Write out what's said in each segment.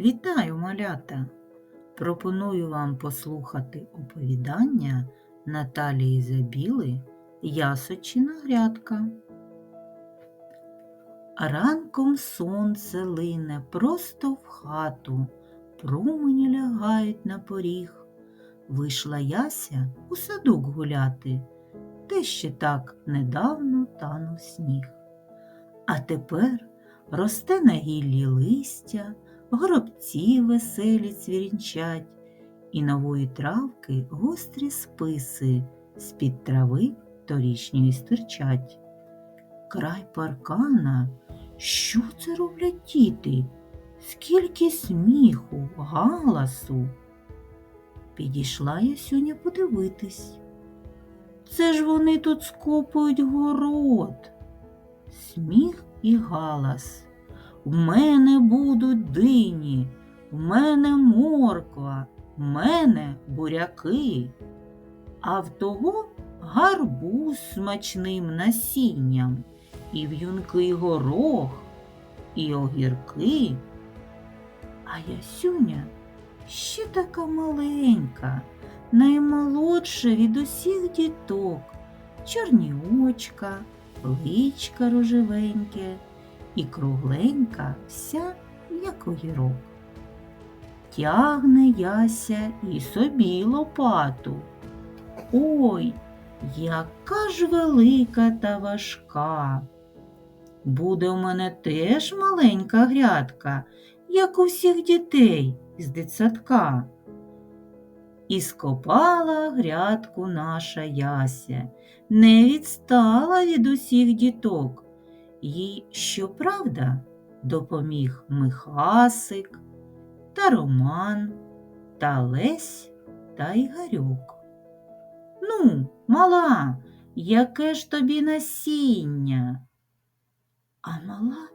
Вітаю, малята! Пропоную вам послухати оповідання Наталії Забіли Ясочина грядка. Ранком сонце лине просто в хату, промені лягають на поріг. Вийшла Яся у садок гуляти, де ще так недавно танув сніг. А тепер росте на гіллі листя, горобці веселі цвірінчать, і нової травки гострі списи з-під трави торішньої стирчать. Край паркана, що це роблять діти? Скільки сміху, галасу. Підійшла я сьогодні подивитись. Це ж вони тут скопують город. Сміх і галас. В мене будуть дині, в мене морква, в мене буряки, а в того гарбуз смачним насінням, і в'юнкий горох, і огірки. А ясюня ще така маленька, наймолодша від усіх діток, чорні очка, личка рожевеньке і кругленька вся, як огірок. Тягне яся і собі лопату. Ой, яка ж велика та важка. Буде в мене теж маленька грядка, як у всіх дітей з дитсадка. І скопала грядку наша яся, не відстала від усіх діток. Їй, щоправда, допоміг Михасик та Роман та Лесь та Ігорюк. Ну, мала, яке ж тобі насіння? А мала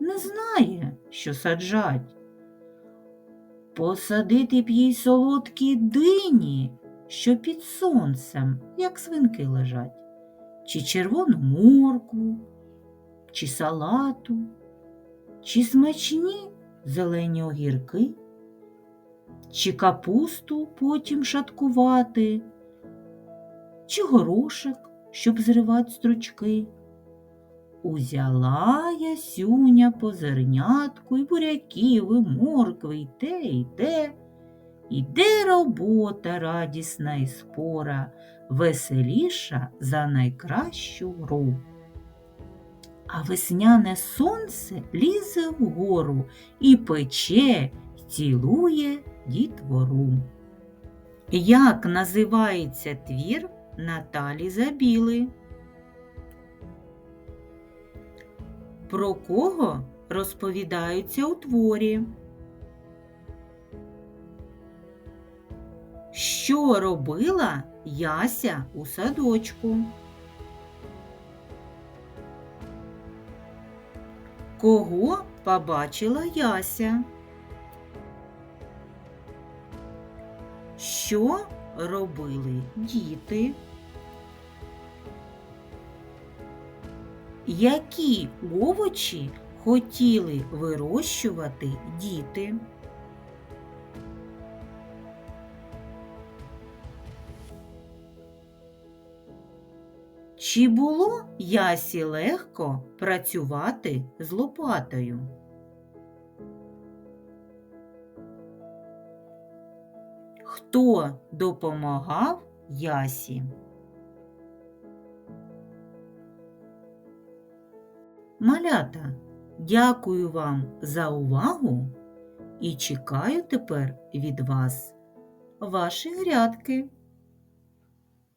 не знає, що саджать. Посадити б їй солодкі дині, що під сонцем, як свинки лежать, чи червону моркву, чи салату, чи смачні зелені огірки, чи капусту потім шаткувати, чи горошек, щоб зривати стручки. Узяла ясюня по зернятку і буряків, і моркви, і те, і те. Іде робота радісна і спора, веселіша за найкращу гру. А весняне сонце лізе вгору і пече, цілує дітвору. Як називається твір Наталі Забіли? Про кого розповідаються у творі? Що робила Яся у садочку? Кого побачила Яся? Що робили діти? Які овочі хотіли вирощувати діти? Чи було ясі легко працювати з лопатою? Хто допомагав ясі? Малята, дякую вам за увагу і чекаю тепер від вас ваші грядки.